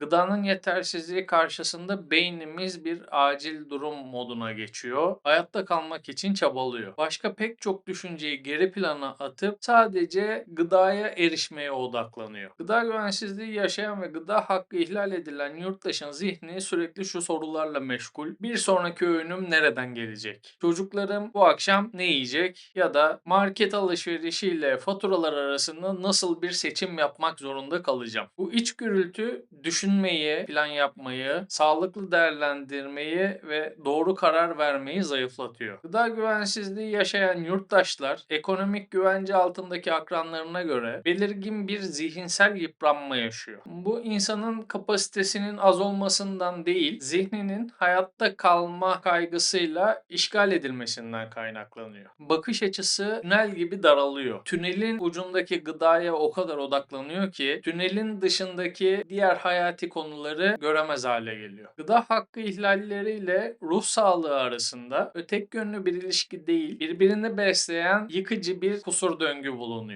Gıdanın yetersizliği karşısında beynimiz bir acil durum moduna geçiyor. Hayatta kalmak için çabalıyor. Başka pek çok düşünceyi geri plana atıp sadece gıdaya erişmeye odaklanıyor. Gıda güvensizliği yaşayan ve gıda hakkı ihlal edilen yurttaşın zihni sürekli şu sorularla meşgul. Bir sonraki öğünüm nereden gelecek? Çocuklarım bu akşam ne yiyecek? Ya da market alışverişiyle faturalar arasında nasıl bir seçim yapmak zorunda kalacağım? Bu iç gürültü düşünmeyi, plan yapmayı, sağlıklı değerlendirmeyi ve doğru karar vermeyi zayıflatıyor. Gıda güvensizliği yaşayan yurttaşlar ekonomik güvence altındaki akranlarına göre belirgin bir zihinsel yıpranma yaşıyor. Bu insanın kapasitesinin az olmasından değil, zihninin hayatta kalma kaygısıyla işgal edilmesinden kaynaklanıyor. Bakış açısı tünel gibi daralıyor. Tünelin ucundaki gıdaya o kadar odaklanıyor ki tünelin dışındaki diğer hayati konuları göremez hale geliyor. Gıda hakkı ihlalleriyle ruh sağlığı arasında ötek yönlü bir ilişki değil, birbirini besleyen yıkıcı bir kusur döngü bulunuyor.